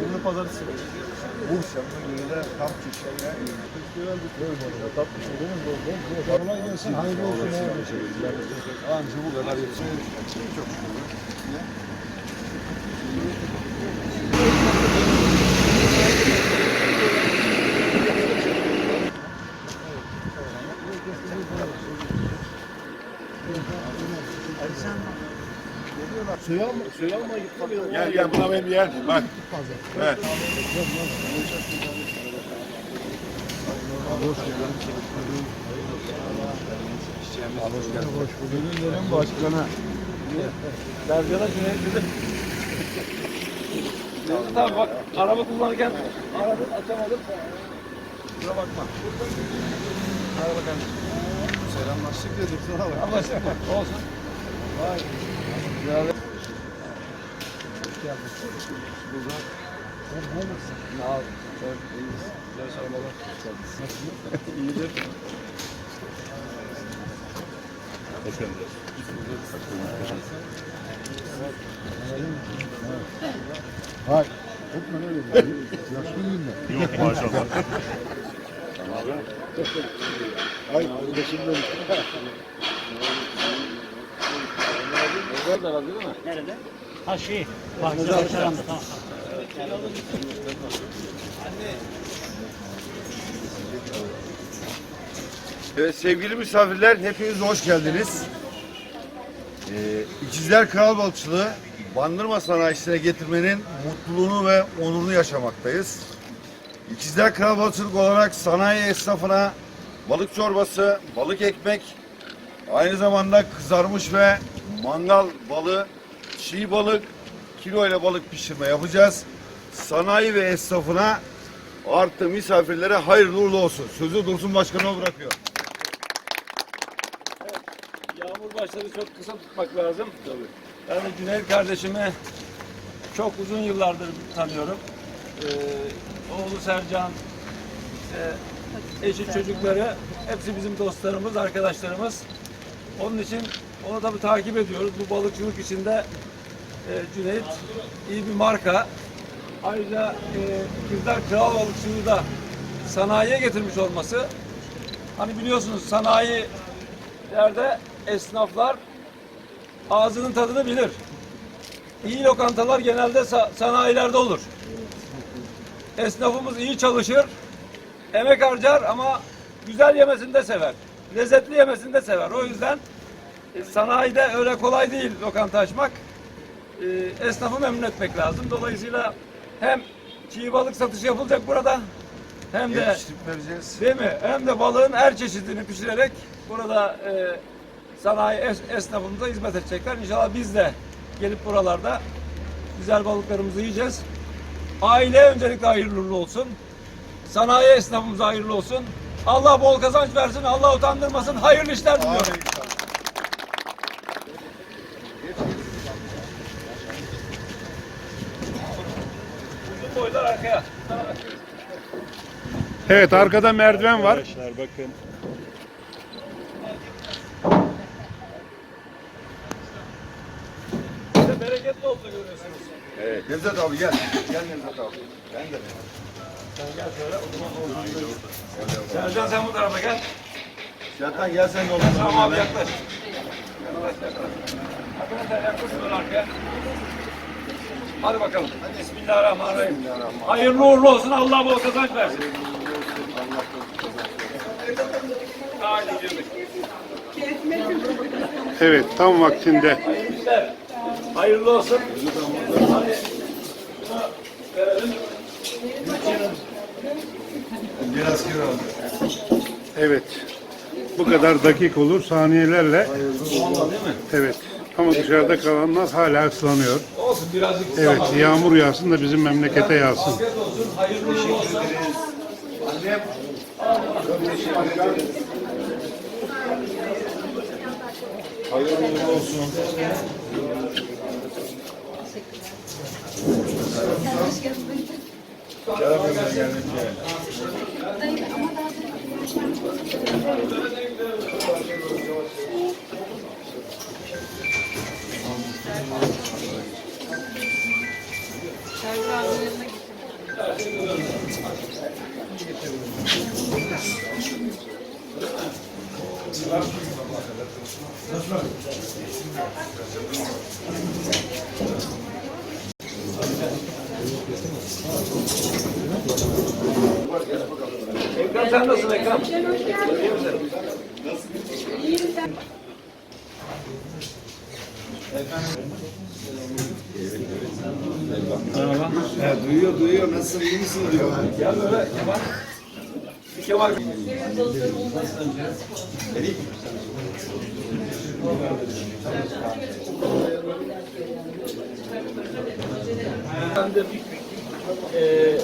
Bugün pazartesi. Bursa, gününde kamp çeşitleri. Kolay gelsin, hayırlı olsun. Anca bu kadar yetişiyor. Çok şükür. Suya mı? Suya mı gittim? Gel gel buna benim yer. Bak. Evet. Hoş bulduk. Yerim başkanı. Dergada Cüneyt dedim. Cüneyt abi bak araba kullanırken aradı açamadım. Kusura bakma. Hadi bakalım. Selamlaştık dedik sana bak. Anlaştık mı? Olsun. Vay. Sağ ol. Çok iyiyiz. Güzel sormalar. İyidir. Hay. Tutma öyle. Yaşlıyım ben. Yok maşallah. Ay mi? Nerede? Ha şey, bahçede tamam. Evet sevgili misafirler hepiniz hoş geldiniz. Ee, İkizler Kral Balıkçılığı Bandırma sanayisine getirmenin mutluluğunu ve onurunu yaşamaktayız. İkizler Kral Balıkçılık olarak sanayi esnafına balık çorbası, balık ekmek, aynı zamanda kızarmış ve mangal balığı, çiğ balık, kilo ile balık pişirme yapacağız. Sanayi ve esnafına artı misafirlere hayırlı uğurlu olsun. Sözü Dursun Başkan'a bırakıyor. Yağmur başladı çok kısa tutmak lazım. Tabii. De Cüneyt kardeşimi çok uzun yıllardır tanıyorum. Ee, oğlu Sercan, işte eşi çocukları hepsi bizim dostlarımız, arkadaşlarımız. Onun için onu tabii takip ediyoruz. Bu balıkçılık içinde e, Cüneyt iyi bir marka. Ayrıca e, İkizler Kral Balıkçılığı da sanayiye getirmiş olması. Hani biliyorsunuz sanayi yerde esnaflar ağzının tadını bilir. İyi lokantalar genelde sa- sanayilerde olur. Esnafımız iyi çalışır, emek harcar ama güzel yemesini de sever. Lezzetli yemesini de sever. O yüzden e, sanayide öyle kolay değil lokanta açmak. E, esnafı memnun etmek lazım. Dolayısıyla hem çiğ balık satışı yapılacak burada hem de. Değil mi? Hem de balığın her çeşidini pişirerek burada e, sanayi es- esnafımıza hizmet edecekler. İnşallah biz de gelip buralarda güzel balıklarımızı yiyeceğiz. Aile öncelikle hayırlı uğurlu olsun. Sanayi esnafımıza hayırlı olsun. Allah bol kazanç versin, Allah utandırmasın. Hayırlı işler diliyorum. Uzun boylar arkaya. Evet arkada merdiven var. Arkadaşlar bakın. Evet. Nevzat abi gel. Gel Nevzat abi. Ben de. Gel şöyle o zaman Sercan sen bu tarafa gel. Sertan gel sen yolda. Tamam abi yaklaş. Yaklaş yaklaş. Arkadaşlar yaklaşın arkaya. Hadi bakalım. Bismillahirrahmanirrahim. Hayırlı uğurlu olsun. Allah bol kazanç versin. Evet tam vaktinde. Hayırlı olsun. Evet. Bu kadar dakik olur saniyelerle. Vallahi değil mi? Evet. Ama dışarıda kalanlar hala ıslanıyor. Olsun birazcık Evet yağmur yağsın da bizim memlekete yağsın. Afiyet olsun. Hayırlı uğurlu olsun. Annem. Hayırlı uğurlu olsun. Yaramıyorlar geldikçe. Ekrem sen nasılsın Ekrem? İyi misin? Merhaba. duyuyor duyuyor. Nasılsın iyi misin diyor. Gel böyle Kemal. Bir Kemal. Ben de eee